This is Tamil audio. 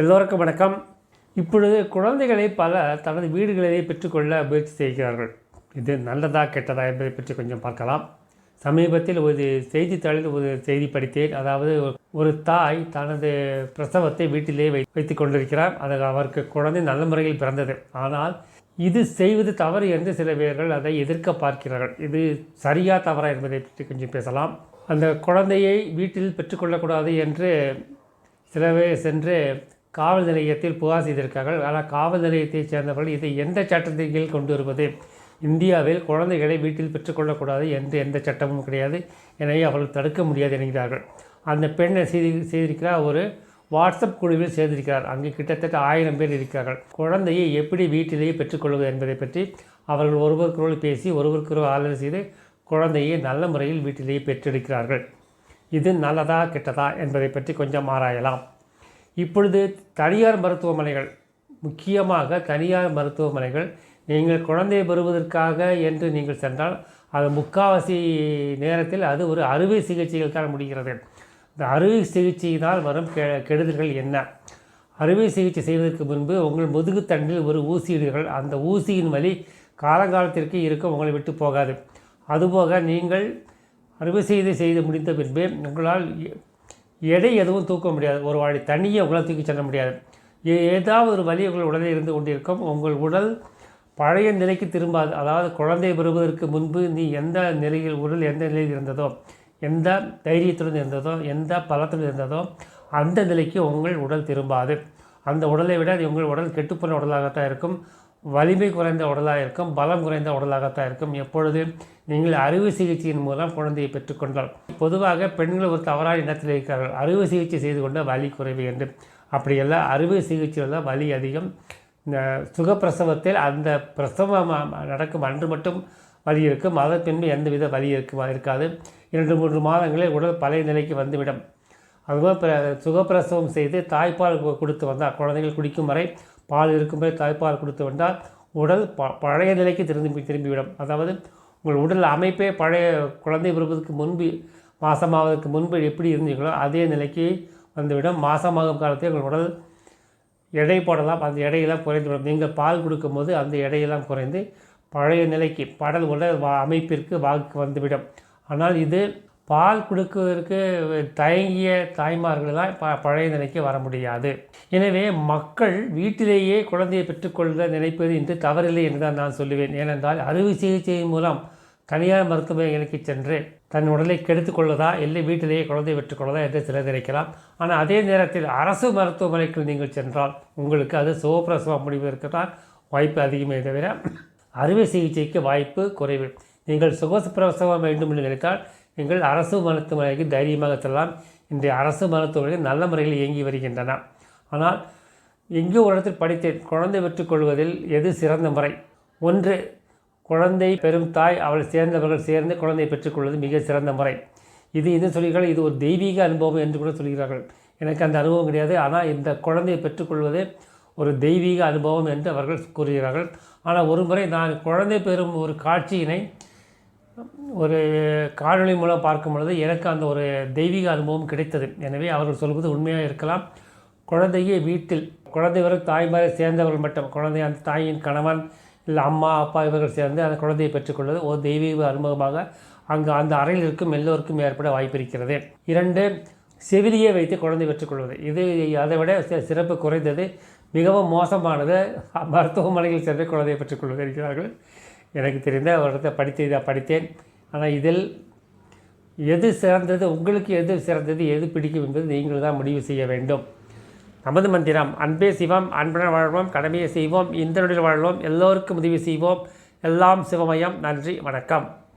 எல்லோருக்கும் வணக்கம். இப்பொழுது குழந்தைகளை பல தனது வீடுகளிலே பெற்றுக்கொள்ள முயற்சி செய்கிறார்கள். இது நல்லதா கெட்டதா என்பதை பற்றி கொஞ்சம் பார்க்கலாம். சமீபத்தில் ஒரு செய்தித்தாளில் ஒரு செய்தி படித்தேன். அதாவது ஒரு தாய் தனது பிரசவத்தை வீட்டிலே வை வைத்து கொண்டிருக்கிறார். அது அவருக்கு குழந்தை நல்ல முறையில் பிறந்தது. ஆனால் இது செய்வது தவறு என்று சில பேர்கள் அதை எதிர்க்க பார்க்கிறார்கள். இது சரியா தவறா என்பதை பற்றி கொஞ்சம் பேசலாம். அந்த குழந்தையை வீட்டில் பெற்றுக்கொள்ளக்கூடாது என்று சில பேர் சென்று காவல் நிலையத்தில் புகார் செய்திருக்கார்கள் ஆனால் காவல் நிலையத்தைச் சேர்ந்தவர்கள் இதை எந்த சட்டத்தின் கீழ் கொண்டு வருவது? இந்தியாவில் குழந்தைகளை வீட்டில் பெற்றுக்கொள்ளக்கூடாது என்று எந்த சட்டமும் கிடையாது. எனவே அவர்கள் தடுக்க முடியாது என்கிறார்கள். அந்த பெண்ணை செய்தி செய்திருக்கிறார். ஒரு வாட்ஸ்அப் குழுவில் சேர்ந்திருக்கிறார். அங்கு கிட்டத்தட்ட ஆயிரம் பேர் இருக்கிறார்கள். குழந்தையை எப்படி வீட்டிலேயே பெற்றுக்கொள்வது என்பதை பற்றி அவர்கள் ஒருவருக்கொருவர் பேசி ஒருவருக்கொருவர் ஆலோசனை செய்து குழந்தையை நல்ல முறையில் வீட்டிலேயே பெற்றெடுக்கிறார்கள். இது நல்லதா கெட்டதா என்பதை பற்றி கொஞ்சம் ஆராயலாம். இப்பொழுது தனியார் மருத்துவமனைகள் முக்கியமாக தனியார் மருத்துவமனைகள் நீங்கள் குழந்தை பெறுவதற்காக என்று நீங்கள் சென்றால் அது முக்காவாசி நேரத்தில் அது ஒரு அறுவை சிகிச்சைகள் தான் முடிகிறது. இந்த அறுவை சிகிச்சையினால் வரும் கெ கெடுதல்கள் என்ன? அறுவை சிகிச்சை செய்வதற்கு முன்பு உங்கள் முதுகுத்தண்டில் ஒரு ஊசியிடுகள் அந்த ஊசியின் வழி காலங்காலத்திற்கு இருக்கும் உங்களை விட்டு போகாது. அதுபோக நீங்கள் அறுவை சிகிச்சை செய்து முடிந்த பின்பு உங்களால் எடை எதுவும் தூக்க முடியாது. ஒரு வாழை தண்ணியை உங்களால் தூக்கி செல்ல முடியாது. ஏ- ஏதாவது ஒரு வலி உங்கள் உடலில் இருந்து கொண்டிருக்கும். உங்கள் உடல் பழைய நிலைக்கு திரும்பாது. அதாவது குழந்தை பெறுவதற்கு முன்பு நீ எந்த நிலையில் உடல் எந்த நிலையில் இருந்ததோ எந்த தைரியத்துடன் இருந்ததோ எந்த பலத்துடன் இருந்ததோ அந்த நிலைக்கு உங்கள் உடல் திரும்பாது. அந்த உடலை விட உங்கள் உடல் கெட்டுப்போன உடலாகத்தான் இருக்கும். வலிமை குறைந்த உடலாக இருக்கும் பலம் குறைந்த உடலாகத்தான் இருக்கும். எப்பொழுது நீங்கள் அறுவை சிகிச்சையின் மூலம் குழந்தையை பெற்றுக்கொண்டால் பொதுவாக பெண்கள் ஒரு தவறான இடத்தில் இருக்கிறார்கள். அறுவை சிகிச்சை செய்து கொண்ட வலி குறைவு என்று. அப்படியெல்லாம் அறுவை சிகிச்சையில் தான் வலி அதிகம். இந்த சுகப்பிரசவத்தில் அந்த பிரசவம் நடக்கும் அன்று மட்டும் வலி இருக்கும். அதன் பின்பு எந்தவித வலி இருக்குமா இருக்காது. இரண்டு மூன்று மாதங்களில் உடல் பழைய நிலைக்கு வந்துவிடும். அதுபோல் பிர சுகப்பிரசவம் செய்து தாய்ப்பால் கொடுத்து வந்தால் குழந்தைகள் குடிக்கும் வரை பால் இருக்கும்போது தாய்ப்பால் கொடுத்து வந்தால் உடல் ப பழைய நிலைக்கு திரும்பி திரும்பிவிடும். அதாவது உங்கள் உடல் அமைப்பே பழைய குழந்தை பிறப்பதற்கு முன்பு மாசமாவதற்கு முன்பு எப்படி இருந்தீங்களோ அதே நிலைக்கு வந்துவிடும். மாதமாகும் காலத்தில் உங்கள் உடல் எடை போடலாம் அந்த எடையெல்லாம் குறைந்துவிடும். நீங்கள் பால் கொடுக்கும்போது அந்த எடையெல்லாம் குறைந்து பழைய நிலைக்கு படல் உடல் வா- அமைப்பிற்கு வாக்கு வந்துவிடும். ஆனால் இது பால் கொடுக்குவதற்கு தயங்கிய தாய்மார்களெல்லாம் ப பழைய நிலைக்கு வர முடியாது. எனவே மக்கள் வீட்டிலேயே குழந்தையை பெற்றுக்கொள்ள நினைப்பது என்று தவறில்லை என்று தான் நான் சொல்லுவேன். ஏனென்றால் அறுவை சிகிச்சையின் மூலம் தனியார் மருத்துவமனைகளுக்கு சென்று தன் உடலை கெடுத்துக் கொள்வதா இல்லை வீட்டிலேயே குழந்தை பெற்றுக்கொள்வதா என்று சிலர் நினைக்கலாம். ஆனால் அதே நேரத்தில் அரசு மருத்துவமனைக்கு நீங்கள் சென்றால் உங்களுக்கு அது சுகப்பிரசவம் முடிவதற்கு தான் வாய்ப்பு அதிகமே தவிர அறுவை சிகிச்சைக்கு வாய்ப்பு குறைவு. நீங்கள் சுகப்பிரசவம் வேண்டும் என்று நினைத்தால் எங்கள் அரசு மருத்துவமனைக்கு தைரியமாக செல்லலாம். இன்றைய அரசு மருத்துவமனைகள் நல்ல முறையில் இயங்கி வருகின்றன. ஆனால் எங்கோ ஒரு இடத்தில் படித்தேன். குழந்தை பெற்றுக்கொள்வதில் எது சிறந்த முறை? ஒன்று குழந்தை பெரும் தாய் அவள் சேர்ந்தவர்கள் சேர்ந்து குழந்தை பெற்றுக்கொள்வது மிக சிறந்த முறை. இது என்ன சொல்கிறார்கள்? இது ஒரு தெய்வீக அனுபவம் என்று கூட சொல்கிறார்கள். எனக்கு அந்த அனுபவம் கிடையாது. ஆனால் இந்த குழந்தையை பெற்றுக்கொள்வது ஒரு தெய்வீக அனுபவம் என்று அவர்கள் கூறுகிறார்கள். ஆனால் ஒரு முறை நான் குழந்தை பெறும் ஒரு காட்சியினை ஒரு காணொளி மூலம் பார்க்கும் பொழுது எனக்கு அந்த ஒரு தெய்வீக அனுபவம் கிடைத்தது. எனவே அவர்கள் சொல்வது உண்மையாக இருக்கலாம். குழந்தையே வீட்டில் குழந்தை வரும் தாய்மாரை சேர்ந்தவர்கள் மட்டும் குழந்தை அந்த தாயின் கணவன் இல்லை அம்மா அப்பா இவர்கள் சேர்ந்து அந்த குழந்தையை பெற்றுக்கொள்வது ஒரு தெய்வீக அனுபவமாக அங்கு அந்த அறையில் இருக்கும் எல்லோருக்கும் ஏற்பட வாய்ப்பு இருக்கிறது இரண்டு செவிலியை வைத்து குழந்தை பெற்றுக்கொள்வது. இது அதை விட சிறப்பு குறைந்தது. மிகவும் மோசமானது. மருத்துவமனையில் சென்று குழந்தையை பெற்றுக்கொள்வது இருக்கிறார்கள் எனக்கு தெரிந்த ஒரு படித்து இதை படித்தேன். ஆனால் இதில் எது சிறந்தது உங்களுக்கு எது சிறந்தது எது பிடிக்கும் என்பது நீங்கள் தான் முடிவு செய்ய வேண்டும். நமது மந்திரம் அன்பே சிவம் அன்புடன் வாழ்வோம் கடமையை செய்வோம் இந்திரனுடன் வாழ்வோம் எல்லோருக்கும் உதவி செய்வோம். எல்லாம் சிவமயம். நன்றி வணக்கம்.